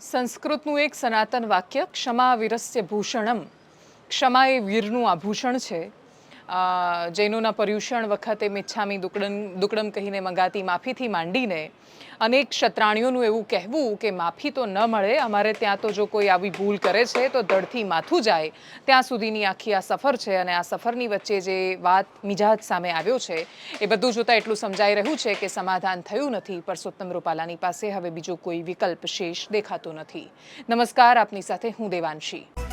સંસ્કૃતનું એક સનાતન વાક્ય ક્ષમા વિરસ્ય ભૂષણમ. ક્ષમા એ વીરનું આભૂષણ છે. જૈનોના પર્યુષણ વખતે મિચ્છામી દુકડમ દુકડમ કહીને મંગાતી માફીથી માંડીને અનેક ક્ષત્રાણીઓનું એવું કહેવું કે માફી તો ન મળે, અમારે ત્યાં તો જો કોઈ આવી ભૂલ કરે છે તો ધડથી માથું જાય. ત્યાં સુધીની આખી આ સફર છે અને આ સફરની વચ્ચે જે વાત મિજાજ સામે આવ્યો છે, એ બધું જોતાં એટલું સમજાઈ રહ્યું છે કે સમાધાન થયું નથી. પરસોત્તમ રૂપાલાની પાસે હવે બીજો કોઈ વિકલ્પ શેષ દેખાતો નથી. નમસ્કાર, આપની સાથે હું દેવાંશી.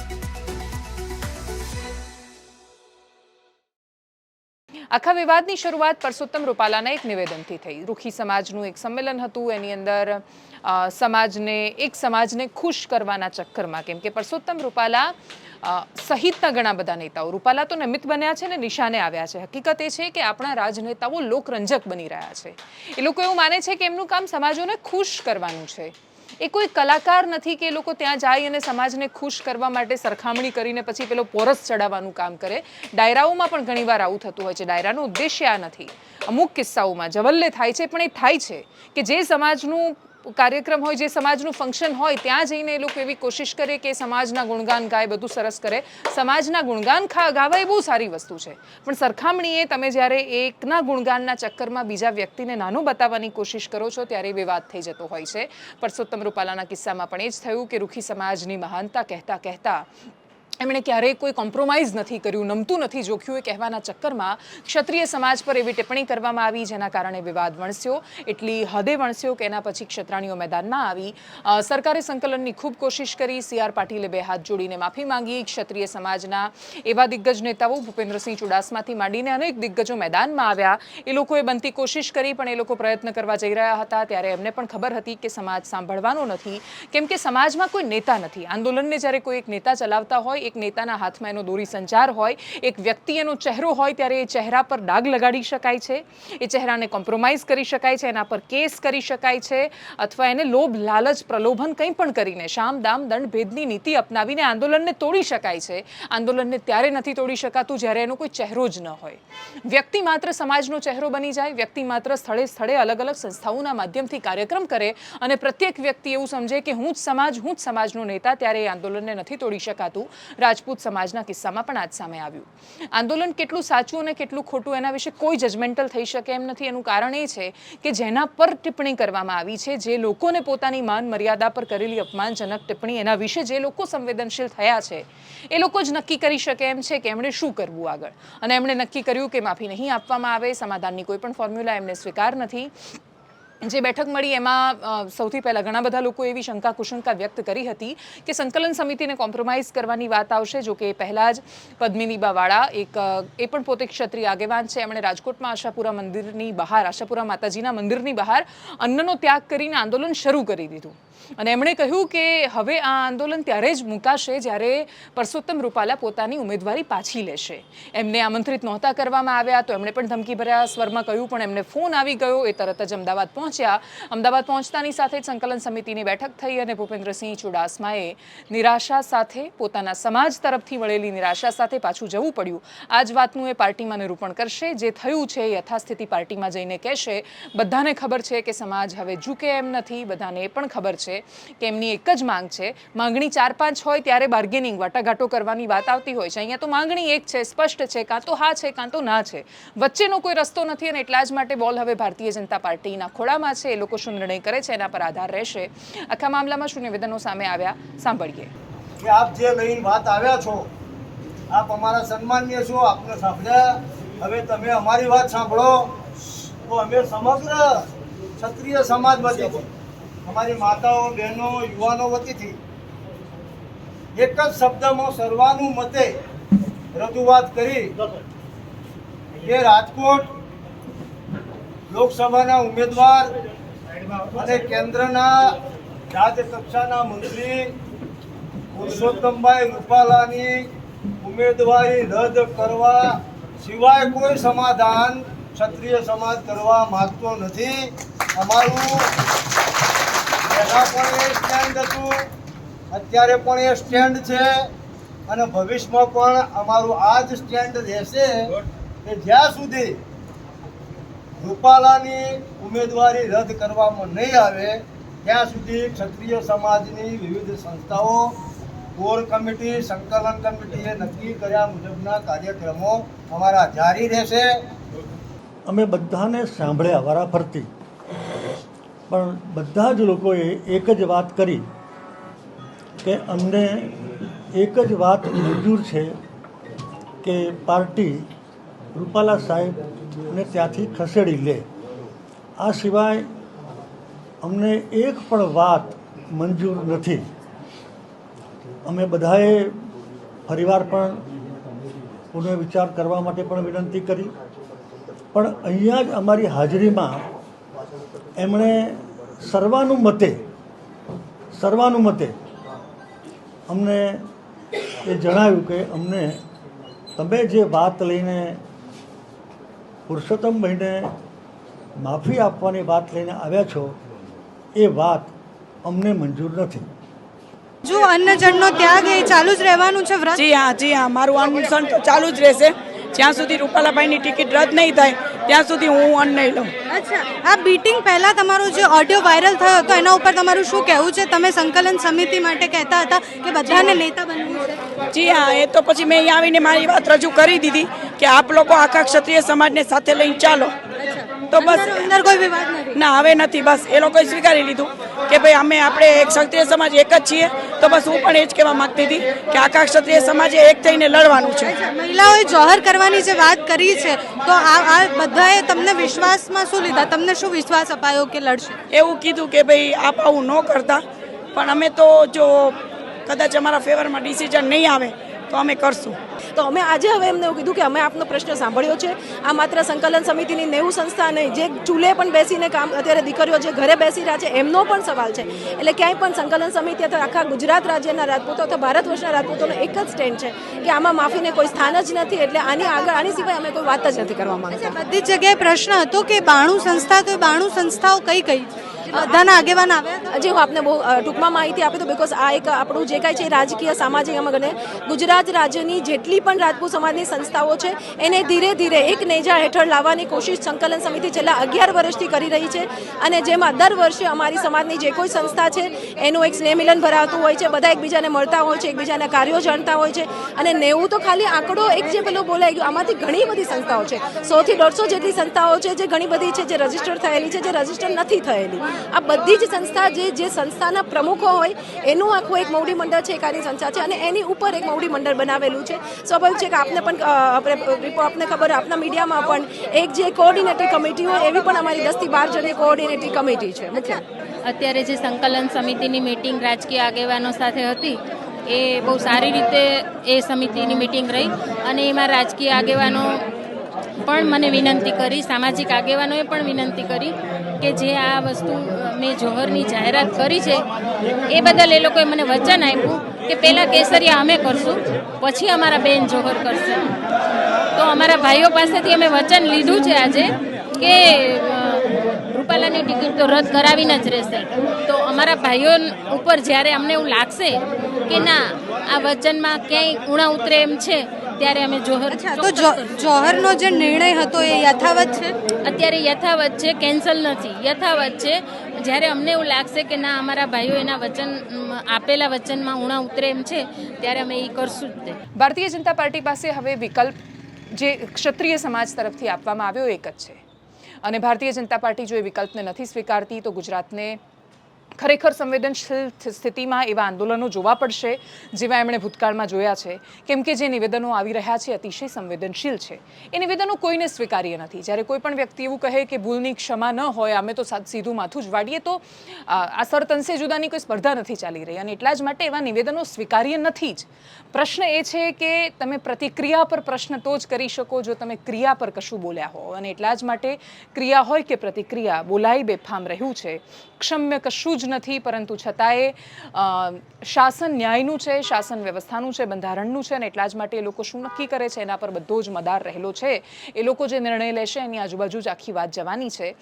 આખા વિવાદની શરૂઆત પરસોત્તમ રૂપાલાના એક નિવેદનથી થઈ. રૂખી સમાજનું એક સંમેલન હતું. એની અંદર સમાજને, એક સમાજને ખુશ કરવાના ચક્કરમાં કેમ કે પરસોત્તમ રૂપાલા સહિતના ઘણા બધા નેતાઓ. રૂપાલા તો નિમિત્ત બન્યા છે ને નિશાને આવ્યા છે. હકીકત એ છે કે આપણા રાજનેતાઓ લોકરંજક બની રહ્યા છે. એ લોકો એવું માને છે કે એમનું કામ સમાજોને ખુશ કરવાનું છે. એ કોઈ કલાકાર નથી કે એ લોકો ત્યાં જાય અને સમાજને ખુશ કરવા માટે સરખામણી કરીને પછી પેલો પોરસ ચડાવવાનું કામ કરે. ડાયરાઓમાં પણ ઘણીવાર આવું થતું હોય છે. ડાયરાનો ઉદ્દેશ્ય આ નથી. અમુક કિસ્સાઓમાં જવલ્લે થાય છે, પણ એ થાય છે કે જે સમાજનું કાર્યક્રમ હોય જે સમાજનું ફંક્શન હોય, ત્યાં જઈને એ લોકો એવી કોશિશ કરે કે સમાજના ગુણગાન ગાય, બધું સરસ કરે. સમાજના ગુણગાન ખા ગાવા એ બહુ સારી વસ્તુ છે. પણ સરખામણીએ તમે જ્યારે એકના ગુણગાનના ચક્કરમાં બીજા વ્યક્તિને નાનું બતાવવાની કોશિશ કરો છો, ત્યારે વિવાદ થઈ જતો હોય છે. પરસોત્તમ રૂપાલાના કિસ્સામાં પણ એ જ થયું કે રૂખી સમાજની મહાનતા કહેતા કહેતા એમણે ક્યારેય કોઈ કોમ્પ્રોમાઇઝ નથી કર્યું, નમતું નથી જોખ્યું એ કહેવાના ચક્કરમાં ક્ષત્રિય સમાજ પર એવી ટિપ્પણી કરવામાં આવી જેના કારણે વિવાદ વણસ્યો. એટલી હદે વણસ્યો કે એના પછી ક્ષત્રાણીઓ મેદાનમાં આવી. સરકારે સંકલનની ખૂબ કોશિશ કરી. સી. આર. પાટીલે બે હાથ જોડીને માફી માંગી. ક્ષત્રિય સમાજના એવા દિગ્ગજ નેતાઓ ભૂપેન્દ્રસિંહ ચુડાસમાથી માંડીને અનેક દિગ્ગજો મેદાનમાં આવ્યા. એ લોકોએ બનતી કોશિશ કરી, પણ એ લોકો પ્રયત્ન કરવા જઈ રહ્યા હતા. ત્યારે એમને પણ ખબર હતી કે સમાજ સાંભળવાનો નથી. કેમ કે સમાજમાં કોઈ નેતા નથી. આંદોલનને જ્યારે કોઈ એક નેતા ચલાવતા હોય એક નેતાના હાથમાં એનો દોરી હોય, એક વ્યક્તિ એનો ચહેરો હોય ત્યારે એ ચહેરા પર ડાઘ લગાડી શકાય છે, એ ચહેરાને કોમ્પ્રોમાઇઝ કરી શકાય છે, એના પર કેસ કરી શકાય છે, અથવા એને લોભ, લાલચ, પ્રલોભન કંઈ પણ કરીને શામ, દામ, દંડ, ભેદની નીતિ અપનાવીને આંદોલનને તોડી શકાય છે. આંદોલનને ત્યારે નથી તોડી શકાતું જ્યારે એનો કોઈ ચહેરો જ ન હોય. વ્યક્તિ માત્ર સમાજનો ચહેરો બની જાય, વ્યક્તિ માત્ર સ્થળે સ્થળે અલગ અલગ સંસ્થાઓના માધ્યમથી કાર્યક્રમ કરે અને પ્રત્યેક વ્યક્તિ એવું સમજે કે હું જ સમાજ, હું જ સમાજનો નેતા, ત્યારે એ આંદોલનને નથી તોડી શકાતું. રાજપૂત સમાજના કિસ્સામાં પણ આજ સામે આવ્યું. આંદોલન કેટલું સાચું અને કેટલું ખોટું એના વિશે કોઈ જજમેન્ટલ થઈ શકે એમ નથી. એનું કારણ એ છે કે જેના પર ટિપ્પણી કરવામાં આવી છે, જે લોકોને પોતાની માન મર્યાદા પર કરેલી અપમાનજનક ટિપ્પણી, એના વિશે જે લોકો સંવેદનશીલ થયા છે, એ લોકો જ નક્કી કરી શકે એમ છે કે એમણે શું કરવું આગળ. અને એમણે નક્કી કર્યું કે માફી નહીં આપવામાં આવે, સમાધાનની કોઈ પણ ફોર્મ્યુલા એમને સ્વીકાર નથી. જે બેઠક મળી એમાં સૌથી પહેલાં ઘણા બધા લોકો એવી શંકા કુશંકા વ્યક્ત કરી હતી કે સંકલન સમિતિને કોમ્પ્રોમાઇઝ કરવાની વાત આવશે, જો કે પહેલાં જ પદ્મિનીબાવાળા એક એ પણ પોતે ક્ષત્રિય આગેવાન છે. એમણે રાજકોટમાં આશાપુરા મંદિરની બહાર, આશાપુરા માતાજીના મંદિરની બહાર અન્નનો ત્યાગ કરીને આંદોલન શરૂ કરી દીધું. અને એમણે કહ્યું કે હવે આ આંદોલન ત્યારે જ મુકાશે જ્યારે પરસોત્તમ રૂપાલા પોતાની ઉમેદવારી પાછી લેશે. એમને આમંત્રિત નહોતા કરવામાં આવ્યા, તો એમણે પણ ધમકી ભર્યા સ્વરમાં કહ્યું, પણ એમને ફોન આવી ગયો, એ તરત જ અમદાવાદ પહોંચ્યા. અમદાવાદ પહોંચતાની સાથે જ સંકલન સમિતિની બેઠક થઈ અને ભૂપેન્દ્રસિંહ ચુડાસમાએ નિરાશા સાથે પોતાના સમાજ તરફથી મળેલી નિરાશા સાથે પાછું જવું પડ્યું. આ જ વાતનું એ પાર્ટીમાં નિરૂપણ કરશે. જે થયું છે એ યથાસ્થિતિ પાર્ટીમાં જઈને કહેશે. બધાને ખબર છે કે સમાજ હવે ઝૂકે એમ નથી, બધાને એ પણ ખબર છે કે એમની એક જ માંગ છે. માંગણી ચાર પાંચ હોય ત્યારે બાર્ગેનિંગ વાટાઘાટો કરવાની વાત આવતી હોય છે. અહીંયા તો માંગણી એક છે, સ્પષ્ટ છે, કાં તો હા છે, કાં તો ના છે. વચ્ચેનો કોઈ રસ્તો નથી અને એટલા જ માટે બોલ હવે ભારતીય જનતા પાર્ટીના ખોળામાં છે. એ લોકો શું નિર્ણય કરે છે, એના પર આધાર રહેશે. આખા મામલામાં શું નિવેદનો સામે આવ્યા, સાંભળીએ. આપ જે લઈને વાત આવ્યા છો, આપ અમારા સન્માનીય છો, આપને સાંભળ્યા. હવે તમે અમારી વાત સાંભળો, તો અમે સમગ્ર ક્ષત્રિય સમાજ અમારી માતાઓ, બહેનો, યુવાનો વતીથી એક જ શબ્દમાં સર્વાનું મતે રજૂઆત કરી કે રાજકોટ લોકસભાના ઉમેદવાર અને કેન્દ્રના રાજ્ય કક્ષાના મંત્રી પુરુષોત્તમભાઈ રૂપાલાની ઉમેદવારી રદ કરવા સિવાય કોઈ સમાધાન ક્ષત્રિય સમાજ કરવા માગતો નથી. અમારું પહેલા પણ એ સ્ટેન્ડ હતું, અત્યારે પણ એ સ્ટેન્ડ છે અને ભવિષ્યમાં પણ અમારું આ જ સ્ટેન્ડ રહેશે કે જ્યાં સુધી રૂપાલાની ઉમેદવારી રદ કરવામાં નહીં આવે, ત્યાં સુધી ક્ષત્રિય સમાજની વિવિધ સંસ્થાઓ, કોર કમિટી, સંકલન કમિટીએ નક્કી કર્યા મુજબના કાર્યક્રમો અમારા જારી રહેશે. અમે બધાને સાંભળ્યા વારાફરતી પણ બધા જ લોકોએ એક જ વાત કરી કે અમને એક જ વાત મંજૂર છે કે પાર્ટી રૂપાલા સાહેબને ત્યાંથી ખસેડી લે. આ સિવાય અમને એક પણ વાત મંજૂર નથી. અમે બધાએ ફરીવાર પણ પુનઃવિચાર કરવા માટે પણ વિનંતી કરી. પણ અહીંયા જ અમારી હાજરીમાં એમણે સર્વાનુમતે સર્વાનુમતે અમને એ જણાવ્યું કે અમને તમે જે વાત લઈને પુરુષોત્તમભાઈને માફી આપવાની વાત લઈને આવ્યા છો એ વાત અમને મંજૂર નથી. જો અન્નજળનો ત્યાગ એ ચાલુ જ રહેવાનું છે વ્રત? જી હા જી હા મારું તો ચાલુ જ રહેશે. જ્યાં સુધી રૂપાલાભાઈની ટિકિટ રદ નહીં થાય ત્યાં સુધી હું અન્ન નહીં લઉં. અચ્છા આ બીટિંગ પહેલા તમારો જે ઓડિયો વાયરલ થયો હતો એના ઉપર તમારું શું કહેવું છે? તમે સંકલન સમિતિ માટે કહેતા હતા કે બધાને નેતા બનવું છે? જી હા એ તો પછી મેં અહીંયા આવીને મારી વાત રજૂ કરી દીધી કે આપ લોકો આખા ક્ષત્રિય સમાજને સાથે લઈને ચાલો. તો બસ અંદર- કોઈ વિવાદ નથી. ના હવે નથી. બસ એ લોકોએ સ્વીકારી લીધું કે ભાઈ અમે આપણે એક ક્ષત્રિય સમાજ એક જ છીએ. તો બસ હું પણ એ જ કહેવા માંગતી હતી કે આખા ક્ષત્રિય સમાજે એક થઈને લડવાનું છે. મહિલાઓએ જોહર કરવાની જે વાત કરી છે તો આ આ બધાએ તમને વિશ્વાસમાં શું લીધા? તમને શું વિશ્વાસ અપાયો કે લડશે? એવું કીધું કે ભાઈ આપ આવું ન કરતા. પણ અમે તો જો કદાચ અમારા ફેવરમાં ડિસિઝન નહીં આવે તો અમે કરશું. તો અમે આજે હવે એમને એવું કીધું કે અમે આપનો પ્રશ્ન સાંભળ્યો છે. આ માત્ર સંકલન સમિતિની નેવું સંસ્થા નહીં જે ચૂલે પણ બેસીને કામ અત્યારે દીકરીઓ જે ઘરે બેસી રહ્યા છે એમનો પણ સવાલ છે. એટલે ક્યાંય પણ સંકલન સમિતિ અથવા આખા ગુજરાત રાજ્યના રાજપૂતો અથવા ભારત વર્ષના રાજપૂતોનો એક જ સ્ટેન્ડ છે કે આમાં માફીને કોઈ સ્થાન જ નથી એટલે આની આગળ આની સિવાય અમે કોઈ વાત જ નથી કરવા માંગતા. બધી જગ્યાએ પ્રશ્ન હતો કે બાણું સંસ્થા તો બાણું સંસ્થાઓ કઈ કઈ છે? બધાના આગેવાન આવ્યા જે હું આપને બહુ ટૂંકમાં માહિતી આપી દઉં બિકોઝ આ એક આપણું જે કાંઈ છે રાજકીય, સામાજિક, એમાં ગણે ગુજરાત રાજ્યની જેટલી પણ રાજપૂત સમાજની સંસ્થાઓ છે, એને ધીરે ધીરે એક નેજા હેઠળ લાવવાની કોશિશ સંકલન સમિતિ છેલ્લા અગિયાર વર્ષથી કરી રહી છે અને જેમાં દર વર્ષે અમારી સમાજની જે કોઈ સંસ્થા છે, એનું એક સ્નેહ મિલન ભરાતું હોય છે, બધા એકબીજાને મળતા હોય છે, એકબીજાના કાર્યો જાણતા હોય છે અને નેવું તો ખાલી આંકડો એક જે પેલો બોલાઈ ગયો, આમાંથી ઘણી બધી સંસ્થાઓ છે. સોથી દોઢસો જેટલી સંસ્થાઓ છે જે ઘણી બધી છે જે રજિસ્ટર થયેલી છે, જે રજિસ્ટર નથી થયેલી. આ બધી જ સંસ્થા જે જે સંસ્થાના પ્રમુખો હોય, એનું આખું એક મૌડી મંડળ છે, એક આની સંસ્થા છે, અને એની ઉપર એક મૌડી મંડળ બનાવેલું છે. સ્વાભાવિક છે કે આપને પણ આપને ખબર આપના મીડિયામાં પણ એક જે કોઓર્ડિનેટરી કમિટી હોય, એવી પણ અમારી દસથી બાર જણની કોઓર્ડિનેટરી કમિટી છે. મુખ્ય અત્યારે જે સંકલન સમિતિની મિટિંગ રાજકીય આગેવાનો સાથે હતી, એ બહુ સારી રીતે એ સમિતિની મિટિંગ રહી, અને એમાં રાજકીય આગેવાનો પણ મને વિનંતી કરી, સામાજિક આગેવાનોએ પણ વિનંતી કરી કે જે આ વસ્તુ મેં જોહરની જાહેરાત કરી છે, એ બદલ એ લોકોએ મને વચન આપ્યું કે પહેલાં કેસરિયા અમે કરશું, પછી અમારા બેન જોહર કરશે. તો અમારા ભાઈઓ પાસેથી અમે વચન લીધું છે આજે કે રૂપાલાની ટિકિટ તો રદ કરાવીને જ રહેશે. તો અમારા ભાઈઓ ઉપર જ્યારે અમને એવું લાગશે કે ના, આ વચનમાં ક્યાંય ઉણા ઉતરે એમ છે ત્યારે અમે જોહર તો જોહરનો જે નિર્ણય હતો એ યથાવત છે? અત્યારે યથાવત છે કેન્સલ નથી. યથાવત છે જ્યારે અમને એવું લાગશે કે ના અમારા ભાઈઓ એના વચન આપેલા વચનમાં ઉણા ઉતરે એમ છે ત્યારે અમે એ કરશું જ તે. ભારતીય જનતા પાર્ટી પાસે હવે વિકલ્પ જે ક્ષત્રિય સમાજ તરફથી આપવામાં આવ્યો એક જ છે. અને ભારતીય જનતા પાર્ટી જો એ વિકલ્પને નથી સ્વીકારતી તો ગુજરાતને ખરેખર સંવેદનશીલ સ્થિતિમાં એવા આંદોલનો જોવા પડશે, જેવા એમણે ભૂતકાળમાં જોયા છે. કેમ કે જે નિવેદનો આવી રહ્યા છે અતિશય સંવેદનશીલ છે. એ નિવેદનો કોઈને સ્વીકાર્ય નથી. જ્યારે કોઈ પણ વ્યક્તિ એવું કહે કે ભૂલની ક્ષમા ન હોય, અમે તો સીધું માથું જ વાળીએ, તો આ સરતંસે જુદાની કોઈ સ્પર્ધા નથી ચાલી રહી. અને એટલા જ માટે એવા નિવેદનો સ્વીકાર્ય નથી જ. પ્રશ્ન એ છે કે તમે પ્રતિક્રિયા પર પ્રશ્ન તો જ કરી શકો જો તમે ક્રિયા પર કશું બોલ્યા હો. અને એટલા જ માટે ક્રિયા હોય કે પ્રતિક્રિયા, બોલાઈ બેફામ રહ્યું છે. ક્ષમ્ય કશું જ નથી, પરંતુ છતાંય શાસન ન્યાયનું છે, શાસન વ્યવસ્થાનું છે, બંધારણનું છે, અને એટલા જ માટે એ લોકો શું નક્કી કરે છે, એના પર બધો જ મદાર રહેલો છે. એ લોકો જે નિર્ણય લેશે, એની આજુબાજુ જ આખી વાત જવાની છે.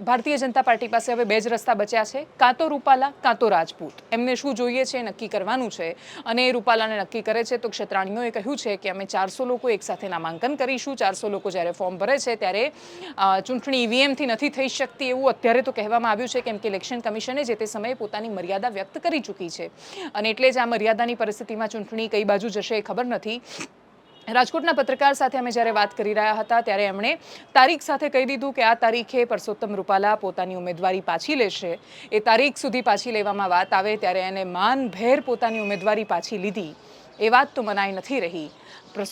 ભારતીય જનતા પાર્ટી પાસે હવે બે જ રસ્તા બચ્યા છે. કાં તો રૂપાલા, કાં તો રાજપૂત. એમને શું જોઈએ છે, એ નક્કી કરવાનું છે. અને એ રૂપાલાને નક્કી કરે છે, તો ક્ષેત્રાણીઓએ કહ્યું છે કે અમે ચારસો લોકો એકસાથે નામાંકન કરીશું. ચારસો લોકો જ્યારે ફોર્મ ભરે છે, ત્યારે ચૂંટણી ઈવીએમથી નથી થઈ શકતી એવું અત્યારે તો કહેવામાં આવ્યું છે, કેમ કે ઇલેક્શન કમિશન અને જે તે સમયે પોતાની મર્યાદા વ્યક્ત કરી ચૂકી છે. અને એટલે જ આ મર્યાદાની પરિસ્થિતિમાં ચૂંટણી કઈ બાજુ જશે એ ખબર નથી. રાજકોટના પત્રકાર સાથે અમે જ્યારે વાત કરી રહ્યા હતા, ત્યારે એમણે તારીખ સાથે કહી દીધું કે આ તારીખે પરસોત્તમ રૂપાલા પોતાની ઉમેદવારી પાછી લેશે. એ તારીખ સુધી પાછી લેવામાં વાત આવે ત્યારે એને માનભેર પોતાની ઉમેદવારી પાછી લીધી. એ વાત તો મનાઈ નથી રહી.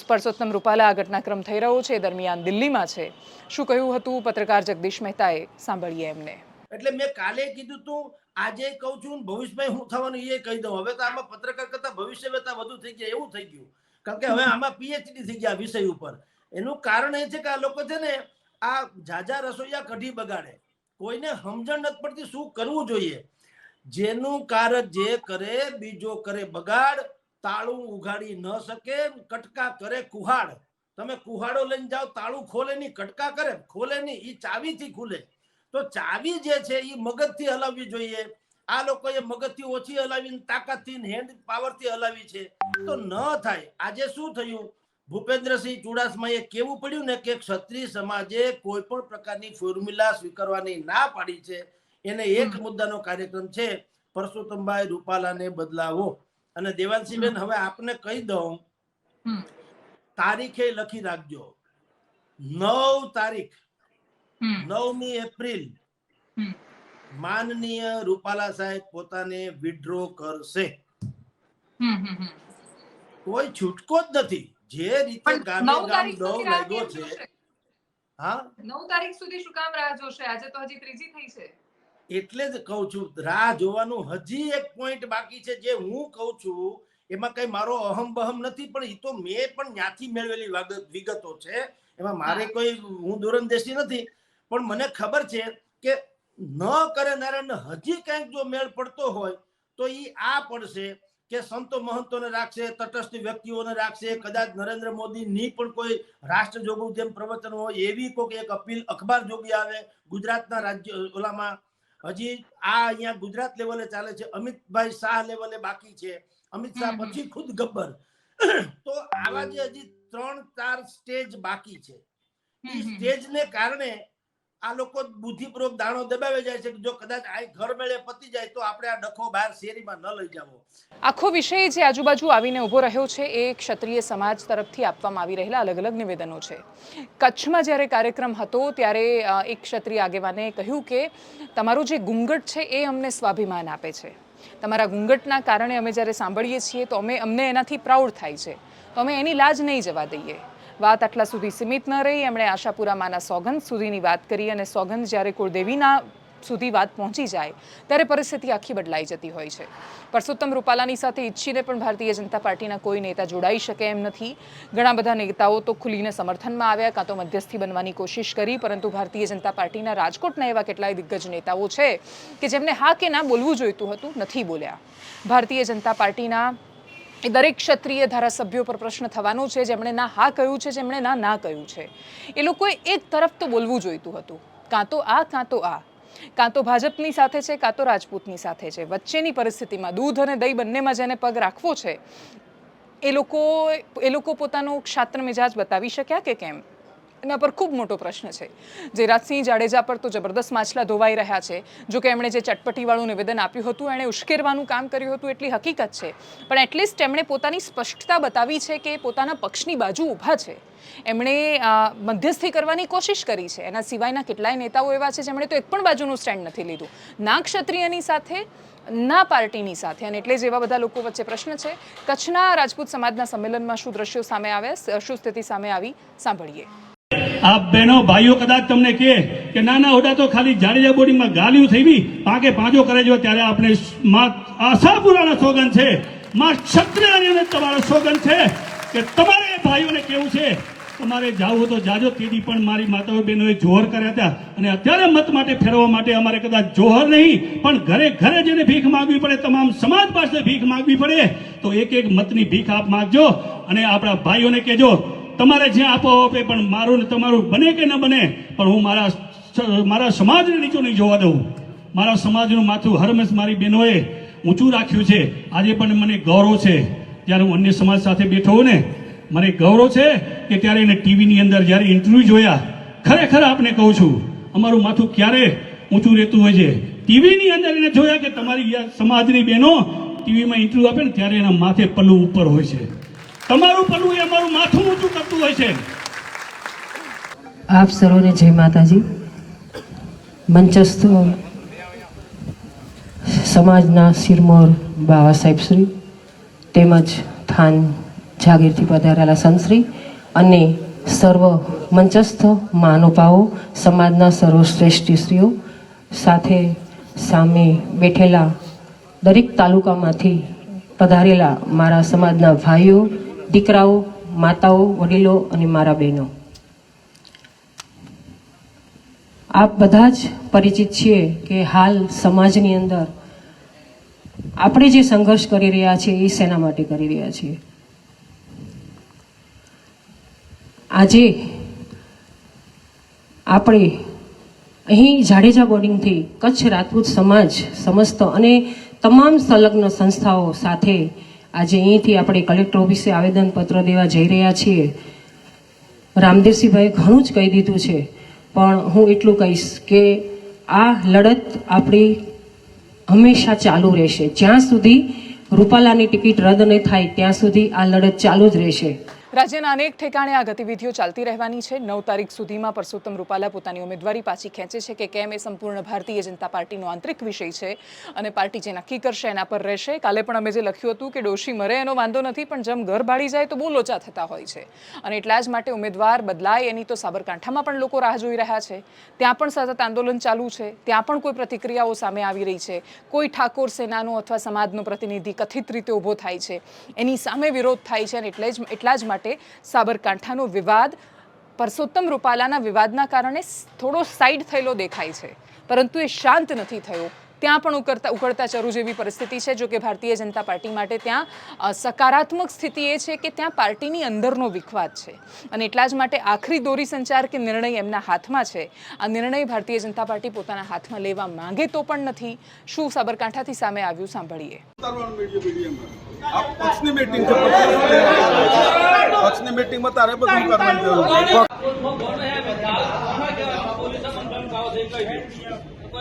પરસોત્તમ રૂપાલા આ ઘટનાક્રમ થઈ રહ્યો છે દરમિયાન દિલ્હીમાં છે. શું કહ્યું હતું પત્રકાર જગદીશ મહેતાએ? સાંભળીએ એમને. એટલે મેં કાલે કીધું તું આજે કહું છું ભવિષ્યમાં શું થવાનું એ કહી દઉં. હવે તો આમાં પત્રકાર કરતા ભવિષ્ય વેતા વધુ થઈ ગયા એવું થઈ ગયું. કારણ કે હવે આમાં પીએચડી થઈ ગયા વિષય ઉપર. એનું કારણ એ છે કે આ લોકો છે ને આ જાજા રસોઈયા કઢી બગાડે. કોઈને સમજણ નથી પડતી શું કરવું જોઈએ. જેનું કારક જે કરે બીજો કરે બગાડ તાળું ઉઘાડી ન શકે કટકા કરે કુહાડ. તમે કુહાડો લઈને જાઓ તાળું ખોલે નહીં કટકા કરે ખોલે નહીં એ ચાવીથી ખુલે. તો ચાવી જે છે એ મગજથી હલાવવી જોઈએ. આ લોકોએ મગજથી ઓછી હલાવી તાકાતથી હેન્ડ પાવરથી હલાવી છે. તો ન થાય. આજે શું થયું? ભૂપેન્દ્રસિંહ ચુડાસમાએ કેવું પડ્યું ને કે ક્ષત્રિય સમાજે કોઈ પણ પ્રકારની ફોર્મ્યુલા સ્વીકારવાની ના પાડી છે? એને એક મુદ્દાનો કાર્યક્રમ છે પરસોત્તમભાઈ રૂપાલાને બદલાવો. અને દેવાંશીબેન હવે આપને કહી દઉં. તારીખે લખી રાખજો. નવ તારીખ. નવમી એપ્રિલ. માનનીય રૂપાલા સાહેબ પોતાને વિડ્રો કરશે. કોઈ છૂટકો જ નથી. જે રીતે ગામે ગામ લાગ્યો છે. હા? નવ તારીખ સુધી શું કામ રાહ જોશે? આજે તો હજી ત્રીજી થઈ છે. એટલે જ કહું છું રાહ જોવાનું હજી એક પોઈન્ટ બાકી છે. જે હું કહું છું એમાં કઈ મારો અહમ બહમ નથી પણ એ તો મેં પણ ત્યાંથી મેળવેલી વિગતો છે. એમાં મારે કોઈ હું દૂરંદેશી નથી. પણ મને ખબર છે કે ન કરે નારાયણ હજી કંઈક જો મેળ પડતો હોય તો એ આ પડશે કે સંતો મહંતોને રાખશે તટસ્થ વ્યક્તિઓને રાખશે કદાચ નરેન્દ્ર મોદીની પણ કોઈ રાષ્ટ્ર જોગું જેમ પ્રવચન હોય એવી કોઈક એક અપીલ અખબાર જોગી આવે ગુજરાતના રાજ્ય ઓલામાં. હજી આ અહીંયા ગુજરાત લેવલે ચાલે છે અમિતભાઈ શાહ લેવલે બાકી છે. અમિત શાહ પછી ખુદ ગબ્બર. તો આવા જે હજી ત્રણ ચાર સ્ટેજ બાકી છે. એ સ્ટેજને કારણે આ લોકો બુદ્ધિપૂર્વક દાણો દબાવી જાય છે જો કદાચ આ ઘર મેળે પતી જાય તો આપણે આ ડખો બહાર શેરીમાં ન લઈ જાવો. આખો વિષય જે આજુબાજુ આવીને ઊભો રહ્યો છે એ ક્ષત્રિય સમાજ તરફથી આપવામાં આવી રહેલા અલગ અલગ નિવેદનો છે. કચ્છમાં જ્યારે કાર્યક્રમ હતો ત્યારે એક ક્ષત્રિય આગેવાને કહ્યું કે તમારું જે ગુંગટ છે એ અમને સ્વાભિમાન આપે છે. તમારા ગુંગટના કારણે અમે જ્યારે સાંભળીએ છીએ તો અમે, અમને એનાથી પ્રાઉડ થાય છે. તો અમે એની લાજ નહીં જવા દઈએ. વાત આટલા સુધી સીમિત ન રહી. એમણે આશાપુરામાના સોગંદ સુધીની વાત કરી અને સોગંદ જ્યારે કુળદેવીના સુધી વાત પહોંચી જાય, ત્યારે પરિસ્થિતિ આખી બદલાઈ જતી હોય છે. પરસોત્તમ રૂપાલાની સાથે ઈચ્છીને પણ ભારતીય જનતા પાર્ટીના કોઈ નેતા જોડાઈ શકે એમ નથી. ઘણા બધા નેતાઓ તો ખુલીને સમર્થનમાં આવ્યા, કાં તો મધ્યસ્થી બનવાની કોશિશ કરી, પરંતુ ભારતીય જનતા પાર્ટીના રાજકોટના એવા કેટલાય દિગ્ગજ નેતાઓ છે કે જેમને હા કે ના બોલવું જોઈતું હતું, નથી બોલ્યા. ભારતીય જનતા પાર્ટીના એ દરેક ક્ષત્રિય ધારાસભ્યો પર પ્રશ્ન થવાનો છે, જેમણે ના હા કહ્યું છે, જેમણે ના ના કહ્યું છે. એ લોકોએ એક તરફ તો બોલવું જોઈતું હતું, કાં તો આ, કાં તો આ. કાં તો ભાજપની સાથે છે, કાં તો રાજપૂતની સાથે છે. વચ્ચેની પરિસ્થિતિમાં દૂધ અને દહીં બંનેમાં જેને પગ રાખવો છે, એ લોકો એ લોકો પોતાનો ક્ષાત્ર મિજાજ બતાવી શક્યા કે કેમ? એના પર ખૂબ મોટો પ્રશ્ન છે. જે રાજસિંહ જાડેજા પર તો જબરદસ્ત માછલા ધોવાઈ રહ્યા છે. જો કે એમણે જે ચટપટીવાળું નિવેદન આપ્યું હતું, એણે ઉશ્કેરવાનું કામ કર્યું હતું એટલી હકીકત છે. પણ એટલીસ્ટ એમણે પોતાની સ્પષ્ટતા બતાવી છે કે પોતાના પક્ષની બાજુ ઊભા છે. એમણે મધ્યસ્થી કરવાની કોશિશ કરી છે. એના સિવાયના કેટલાય નેતાઓ એવા છે જેમણે તો એક પણ બાજુનું સ્ટેન્ડ નથી લીધું. ના ક્ષત્રિયની સાથે, ના પાર્ટીની સાથે, અને એટલે જ એવા બધા લોકો વચ્ચે પ્રશ્ન છે. કચ્છના રાજપૂત સમાજના સંમેલનમાં શું દ્રશ્યો સામે આવ્યા શું સ્થિતિ સામે આવી, સાંભળીએ. આ બહેનો, ભાઈઓ કદાચ તમને કહે કે ના ના તો ખાલી જાડેજા બોડીમાં ગાલિયું થઈ પાકે પાંચો કરે જો ત્યારે આપણે આશા પુરાણા સોગન છે. માં ક્ષત્રિયની તમારો સોગન છે કે તમારે ભાઈઓને કેવું છે? તમારે જાવું તો જાજો તેથી પણ મારી માતાઓ બહેનોએ જોહર કર્યા હતા અને અત્યારે મત માટે ફેરવવા માટે અમારે કદાચ જોહર નહીં, પણ ઘરે ઘરે જેને ભીખ માગવી પડે, તમામ સમાજ પાસે ભીખ માગવી પડે, તો એક એક મતની ભીખ આપ માગજો અને આપણા ભાઈઓને કહેજો તમારે જ્યાં આપો આપે પણ મારું ને તમારું બને કે ન બને, પણ હું મારા મારા સમાજને નીચું નહીં જોવા દઉં. મારા સમાજનું માથું હરમેશ મારી બહેનોએ ઊંચું રાખ્યું છે. આજે પણ મને ગૌરવ છે. જ્યારે હું અન્ય સમાજ સાથે બેઠો હોઉં ને, મને ગૌરવ છે કે ત્યારે એને ટીવીની અંદર જ્યારે ઇન્ટરવ્યૂ જોયા, ખરેખર આપને કહું છું, અમારું માથું ક્યારે ઊંચું રહેતું હોય છે? ટીવીની અંદર એને જોયા કે તમારી સમાજની બહેનો ટીવીમાં ઇન્ટરવ્યુ આપે ને, ત્યારે એના માથે પલ્લું ઉપર હોય છે. તમારું પડવું એ અમારું માથું ઊંચું કરતું હોય છે. આપ સર્વને જય માતાજી. મંચસ્થ સમાજના શિરમોર બાવા સાહેબશ્રી તેમજ થાન જાગીરથી પધારેલા સંતશ્રી અને સર્વ મંચસ્થ મહાનુભાવો, સમાજના સર્વશ્રેષ્ઠીશ્રીઓ સાથે સામે બેઠેલા દરેક તાલુકામાંથી પધારેલા મારા સમાજના ભાઈઓ દીકરાઓ, માતાઓ, વડીલો અને મારા બહેનો. આપ બધા જ પરિચિત છીએ કે હાલ સમાજની અંદર આપણે જે સંઘર્ષ કરી રહ્યા છીએ એ શેના માટે કરી રહ્યા છીએ? આજે આપણે અહીં જાડેજા બોર્ડિંગથી કચ્છ રાજપૂત સમાજ, સમસ્ત અને તમામ સંલગ્ન સંસ્થાઓ સાથે આજે અહીંથી આપણે કલેક્ટર ઓફિસે આવેદનપત્ર દેવા જઈ રહ્યા છીએ. રામદેવસિંહભાઈએ ઘણું જ કહી દીધું છે, પણ હું એટલું કહીશ કે આ લડત આપણી હંમેશા ચાલુ રહેશે. જ્યાં સુધી રૂપાલાની ટિકિટ રદ નહીં થાય, ત્યાં સુધી આ લડત ચાલુ જ રહેશે. રાજ્યના અનેક ઠેકાણે આ ગતિવિધિઓ ચાલતી રહેવાની છે. નવ તારીખ સુધીમાં પરસોત્તમ રૂપાલા પોતાની ઉમેદવારી પાછી ખેંચે છે કે કેમ એ સંપૂર્ણ ભારતીય જનતા પાર્ટીનો આંતરિક વિષય છે અને પાર્ટી જે નક્કી કરશે એના પર રહેશે. કાલે પણ અમે જે લખ્યું હતું કે ડોશી મરે એનો વાંધો નથી, પણ જેમ ઘર બાળી જાય તો બહુ લોચા થતા હોય છે. અને એટલા જ માટે ઉમેદવાર બદલાય એની તો સાબરકાંઠામાં પણ લોકો રાહ જોઈ રહ્યા છે. ત્યાં પણ સતત આંદોલન ચાલુ છે. ત્યાં પણ કોઈ પ્રતિક્રિયાઓ સામે આવી રહી છે. કોઈ ઠાકોર સેનાનો અથવા સમાજનો પ્રતિનિધિ કથિત રીતે ઊભો થાય છે. એની સામે વિરોધ થાય છે અને એટલે જ, એટલા જ માટે સાબરકાંઠાનો વિવાદ, પરસોત્તમ રૂપાલાના વિવાદના કારણે થોડો સાઈડ થયેલો દેખાય છે. પરંતુ એ શાંત નથી થયો. ત્યાં પણ ઉકળતા ઉકળતા ચરુ જેવી પરિસ્થિતિ છે જો કે ભારતીય જનતા પાર્ટી માટે ત્યાં સકારાત્મક સ્થિતિ એ છે કે ત્યાં પાર્ટીની અંદરનો વિખવાદ છે. અને એટલા જ માટે આખરી દોરી સંચાર કે નિર્ણય એમના હાથમાં છે. આ નિર્ણય ભારતીય જનતા પાર્ટી પોતાના હાથમાં લેવા માંગે તો પણ નથી. શું સાબરકાંઠાથી સામે આવ્યું સાંભળીએ. પક્ષની મીટિંગ છે પક્ષની મીટિંગમાં તારે બધું કરવાની જરૂર છે.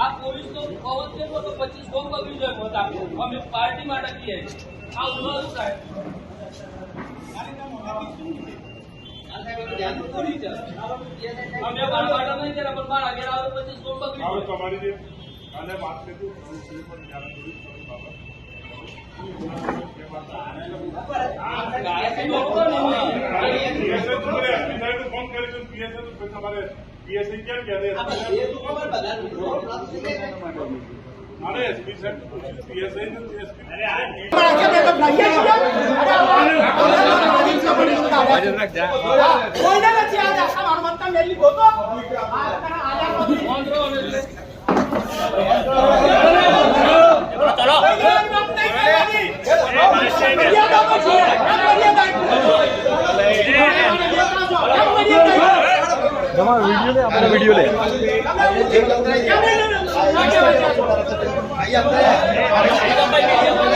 તો પવન છે તો પચીસ બોમ્બ બગડી જાય મોટા અમે પાર્ટી માટે કહીએ આ ઉદાહરણ સાહેબ. અમે મારા માટે નહીં કર્યા પણ મારા ઘેર આવે પચીસ બોમ્બ બગડી તમારી વાત કરી ફોન પીએસએ તમારે सीएसआईआर कह रहे हमारे एसपी सर सीएसआई ने चलो તમારો વિડિયો લે આપણે વિડિયો લે. અહીંયા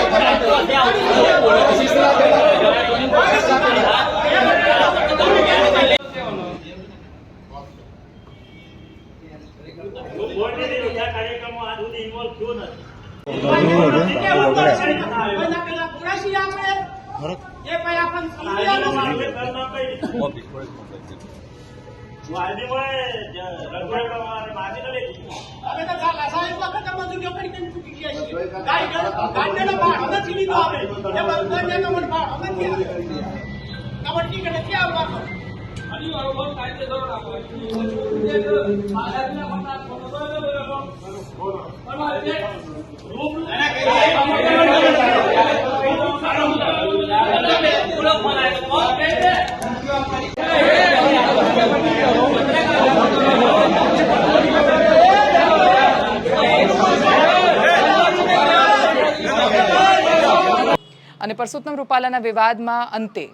અને પરસોત્તમ રૂપાલાના વિવાદમાં અંતે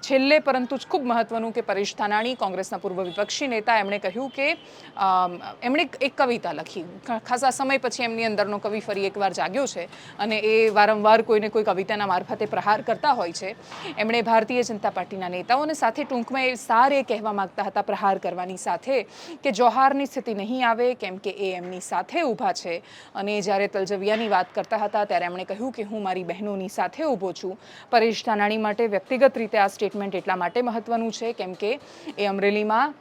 છેલ્લે, પરંતુ જ ખૂબ મહત્વનું કે પરેશ ધાનાણી, કોંગ્રેસના પૂર્વ વિપક્ષી નેતા, એમણે કહ્યું કે એમણે એક- કવિતા લખી. ખાસા સમય પછી એમની અંદરનો કવિ ફરી એકવાર જાગ્યો છે અને એ વારંવાર કોઈને કોઈ કવિતાના મારફતે પ્રહાર કરતા હોય છે. એમણે ભારતીય જનતા પાર્ટીના નેતાઓને સાથે ટૂંકમાં એ સારે કહેવા માંગતા હતા પ્રહાર કરવાની સાથે કે જોહારની સ્થિતિ નહીં આવે, કેમ કે એ એમની સાથે ઊભા છે. અને જ્યારે તલજવિયાની વાત કરતા હતા, ત્યારે એમણે કહ્યું કે હું મારી બહેનોની સાથે ઊભો છું. પરેશ ધાનાણી માટે વ્યક્તિગત રીતે આ સ્ટેટમેન્ટ એટલા માટે મહત્વનું છે કેમ કે એ અમરેલીમાં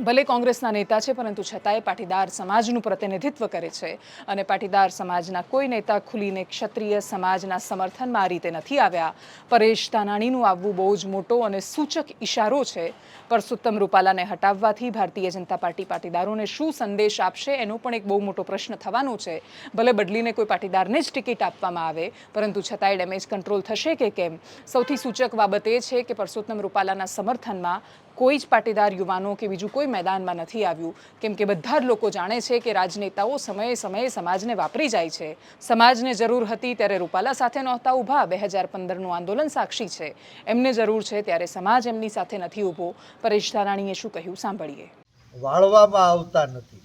ભલે કોંગ્રેસના નેતા છે, પરંતુ છતાંય પાટીદાર સમાજનું પ્રતિનિધિત્વ કરે છે અને પાટીદાર સમાજના કોઈ નેતા ખુલીને ક્ષત્રિય સમાજના સમર્થનમાં આ રીતે નથી આવ્યા. પરેશ ધાનાણીનું આવવું બહુ જ મોટો અને સૂચક ઇશારો છે. પરસોત્તમ રૂપાલાને હટાવવાથી ભારતીય જનતા પાર્ટી પાટીદારોને શું સંદેશ આપશે એનો પણ એક બહુ મોટો પ્રશ્ન થવાનો છે. ભલે બદલીને કોઈ પાટીદારને જ ટિકિટ આપવામાં આવે, પરંતુ છતાંય ડેમેજ કંટ્રોલ થશે કે કેમ? સૌથી સૂચક બાબત એ છે કે પરસોત્તમ રૂપાલાના સમર્થનમાં કોઈ જ પાટીદાર યુવાનો કે બીજું કોઈ મેદાનમાં નથી આવ્યું. કેમ કે બધા જ લોકો જાણે છે કે રાજનેતાઓ સમયે સમયે સમાજને વાપરી જાય છે. સમાજને જરૂર હતી ત્યારે રૂપાલા સાથે નહોતા ઊભા. બે હજાર પંદરનું આંદોલન સાક્ષી છે. એમને જરૂર છે ત્યારે સમાજ એમની સાથે નથી ઊભો. પરેશ ધારાણીએ શું કહ્યું? સાંભળીએ. વાળવામાં આવતા નથી.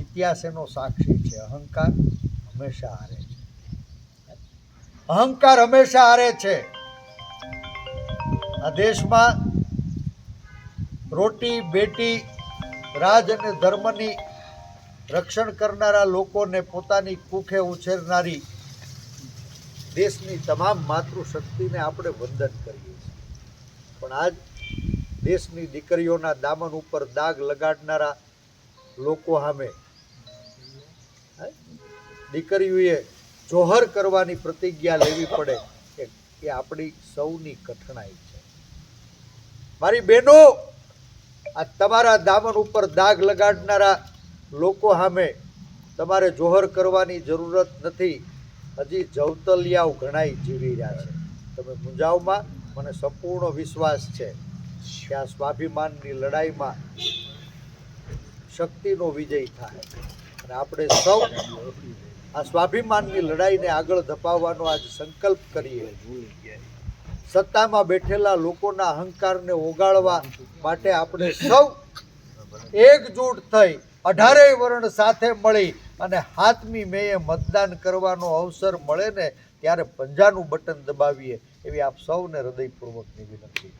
ઇતિહાસ એનો સાક્ષી છે. અહંકાર હંમેશા હારે છે. અહંકાર હંમેશા હારે છે. આ દેશમાં રોટી, બેટી, રાજ અને ધર્મની રક્ષણ કરનારા લોકોને પોતાની કુખે ઉછેરનારી દેશની તમામ માતૃશક્તિને આપણે વંદન કરીએ છીએ. પણ આજ દેશની દીકરીઓના દામન ઉપર દાગ લગાડનારા લોકો સામે દીકરીઓએ જોહર કરવાની પ્રતિજ્ઞા લેવી પડે કે એ આપણી સૌની કઠણાઈ છે. મારી બહેનો આ તમારા દામન ઉપર દાગ લગાડનારા લોકો સામે તમારે જોહર કરવાની જરૂરત નથી. હજી જવતલિયાઓ ઘણાય જીવી રહ્યા છે. તમે મુંજાવમાં મને સંપૂર્ણ વિશ્વાસ છે કે આ સ્વાભિમાનની લડાઈમાં શક્તિનો વિજય થાય. અને આપણે સૌ આ સ્વાભિમાનની લડાઈને આગળ ધપાવવાનો આજ સંકલ્પ કરીએ. સત્તામાં બેઠેલા લોકોના અહંકારને ઓગાળવા માટે આપણે સૌ એકજૂટ થઈ અઢારેય વર્ણ સાથે મળી અને હાથમી મેએ મતદાન કરવાનો અવસર મળે ને ત્યારે પંજાનું બટન દબાવીએ એવી આપ સૌને હૃદયપૂર્વકની વિનંતી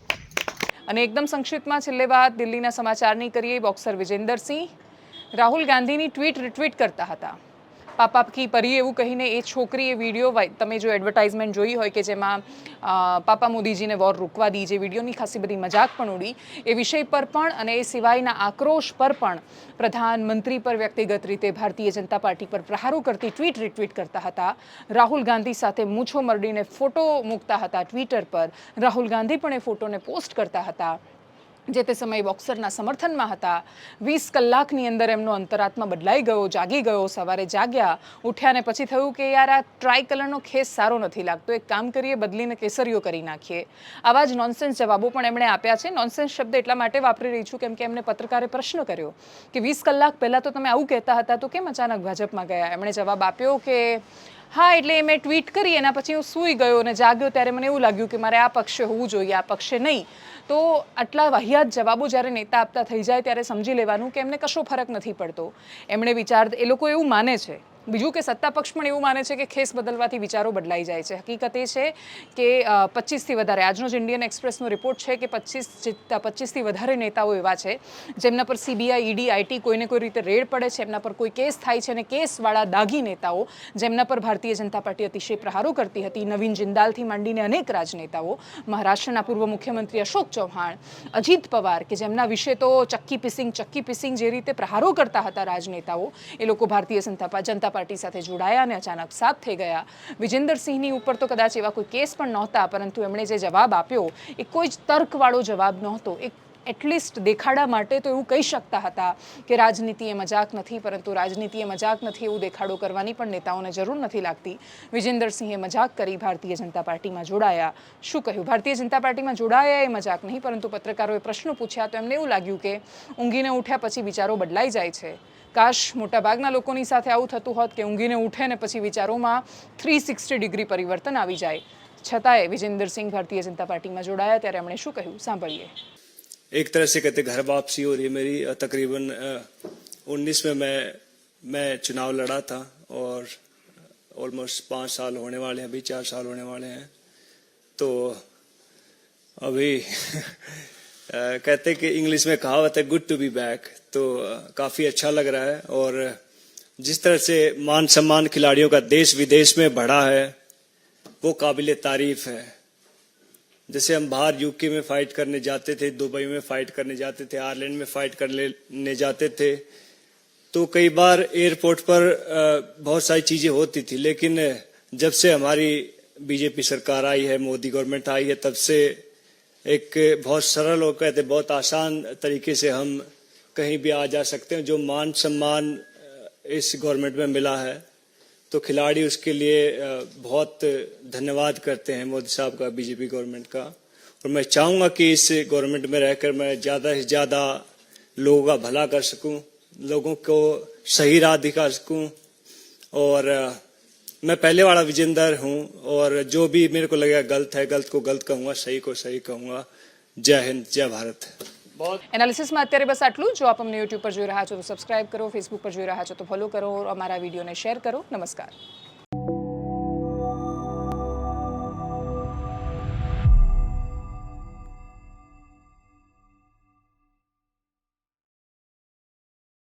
અને એકદમ સંક્ષિપ્તમાં છેલ્લે વાત દિલ્હીના સમાચારની કરીએ. બોક્સર વિજેન્દરસિંહ રાહુલ ગાંધીની ટ્વીટ રિટ્વીટ કરતા હતા. પાપા કી પરી એવું કહીને એ છોકરી એ વીડિયો તમે જો એડવર્ટાઇઝમેન્ટ જોઈ હોય કે જેમાં પાપા મોદીજીને વોર રોકવા દી જે વિડીયોની ખાસી બધી મજાક પણ ઉડી, એ વિષય પર પણ અને એ સિવાયના આક્રોશ પર પણ પ્રધાનમંત્રી પર વ્યક્તિગત રીતે ભારતીય જનતા પાર્ટી પર પ્રહારો કરતી ટ્વીટ રિટ્વીટ કરતા હતા. રાહુલ ગાંધી સાથે મૂછો મરડીને ફોટો મૂકતા હતા ટ્વિટર પર. રાહુલ ગાંધી પણ એ ફોટોને પોસ્ટ કરતા હતા. જે તે સમયે બોક્સરના સમર્થનમાં હતા. વીસ કલાકની અંદર એમનો અંતરાત્મા બદલાઈ ગયો, જાગી ગયો. સવારે જાગ્યા, ઉઠ્યા ને પછી થયું કે યાર, આ ટ્રાય કલરનો ખેસ સારો નથી લાગતો. એક કામ કરીએ, બદલીને કેસરીઓ કરી નાખીએ. આવા જ નોનસેન્સ જવાબો પણ એમણે આપ્યા છે. નોનસેન્સ શબ્દ એટલા માટે વાપરી રહી છું કેમ કે એમને પત્રકારે પ્રશ્ન કર્યો કે વીસ કલાક પહેલાં તો તમે આવું કહેતા હતા, તો કેમ અચાનક ભાજપમાં ગયા? એમણે જવાબ આપ્યો કે, હા, એટલે મેં ટ્વીટ કરી, એના પછી હું સૂઈ ગયો અને જાગ્યો ત્યારે મને એવું લાગ્યું કે મારે આ પક્ષે હોવું જોઈએ, આ પક્ષે નહીં. તો આટલા વાહિયાત જવાબો જ્યારે નેતા આપતા થઈ જાય ત્યારે સમજી લેવાનું કે એમને કશો ફરક નથી પડતો. એમણે વિચાર, એ લોકો એવું માને છે બીજું કે સત્તા પક્ષ પણ એવું માને છે કે ખેસ બદલવાથી વિચારો બદલાઈ જાય છે. હકીકત એ છે કે પચીસથી વધારે, આજનો જ ઇન્ડિયન એક્સપ્રેસનો રિપોર્ટ છે કે પચીસ પચીસથી વધારે નેતાઓ એવા છે, જેમના પર સીબીઆઈ ઈડી આઈટી કોઈને કોઈ રીતે રેડ પડે છે, એમના પર કોઈ કેસ થાય છે અને કેસવાળા દાગી નેતાઓ, જેમના પર ભારતીય જનતા પાર્ટી અતિશય પ્રહારો કરતી હતી, નવીન જિંદાલથી માંડીને અનેક રાજનેતાઓ, મહારાષ્ટ્રના પૂર્વ મુખ્યમંત્રી અશોક ચૌહાણ, અજીત પવાર કે જેમના વિશે તો ચક્કી પિસિંગ ચક્કી પિસિંગ જે રીતે પ્રહારો કરતા હતા રાજનેતાઓ, એ લોકો ભારતીય જનતા જનતા પાર્ટી સાથે જોડાયા અને અચાનક સાફ થઈ ગયા. વિજેન્દરસિંહની ઉપર તો કદાચ એવા કોઈ કેસ પણ નહોતા, પરંતુ એમણે જે જવાબ આપ્યો એ કોઈ જ તર્કવાળો જવાબ નહોતો. એક એટલીસ્ટ દેખાડા માટે તો એવું કહી શકતા હતા કે રાજનીતિ એ મજાક નથી, પરંતુ રાજનીતિ એ મજાક નથી એવું દેખાડો કરવાની પણ નેતાઓને જરૂર નથી લાગતી. વિજેન્દરસિંહે મજાક કરી ભારતીય જનતા પાર્ટીમાં જોડાયા. શું કહ્યું? ભારતીય જનતા પાર્ટીમાં જોડાયા એ મજાક નહીં, પરંતુ પત્રકારોએ પ્રશ્નો પૂછ્યા તો એમને એવું લાગ્યું કે ઊંઘીને ઉઠ્યા પછી વિચારો બદલાઈ જાય છે. કાશ મોટાભાગના લોકોની સાથે આવું થતું હોત કે ઊંઘીને ઉઠે ને પછી વિચારોમાં થ્રી સિક્સટી ડિગ્રી પરિવર્તન આવી જાય છતાંય વિજેન્દરસિંહ ભારતીય જનતા પાર્ટીમાં જોડાયા ત્યારે એમણે શું કહ્યું સાંભળીએ एक तरह से कहते घर वापसी हो रही है मेरी अ, तकरीबन उन्नीस में मैं मैं चुनाव लड़ा था और ऑलमोस्ट पाँच साल होने वाले हैं अभी चार साल होने वाले हैं तो अभी अ, कहते कि इंग्लिश में कहावत है गुड टू बी बैक तो काफ़ी अच्छा लग रहा है और जिस तरह से मान सम्मान खिलाड़ियों का देश विदेश में बढ़ा है, वो काबिल तारीफ़ है। जैसे हम बाहर यूके में फाइट करने जाते थे, दुबई में फाइट करने जाते थे आयरलैंड में फाइट करने जाते थे तो कई बार एयरपोर्ट पर बहुत सारी चीज़ें होती थी, लेकिन जब से हमारी बीजेपी सरकार आई है, मोदी गवर्नमेंट आई है, तब से एक बहुत सरल और कहते बहुत आसान तरीके से हम कहीं भी आ जा सकते हैं। जो मान सम्मान इस गवर्नमेंट में मिला है तो खिलाड़ी उसके लिए बहुत धन्यवाद करते हैं मोदी साहब का, बीजेपी गवर्नमेंट का। और मैं चाहूँगा कि इस गवर्नमेंट में रहकर मैं ज़्यादा से ज़्यादा लोगों का भला कर सकूँ, लोगों को सही राह दिखा सकूँ, और मैं पहले वाला विजेंदर हूं और जो भी मेरे को लगेगा गलत है गलत को गलत कहूंगा सही को सही कहूंगा जय हिंद जय भारत એનાલિસિસમાં અત્યારે બસ આટલું જો આપ અમને યુટ્યુબ પર જોઈ રહ્યા છો તો સબસ્ક્રાઇબ કરો ફેસબુક પર જોઈ રહ્યા છો તો ફોલો કરો અમારા વિડીયોને શેર કરો નમસ્કાર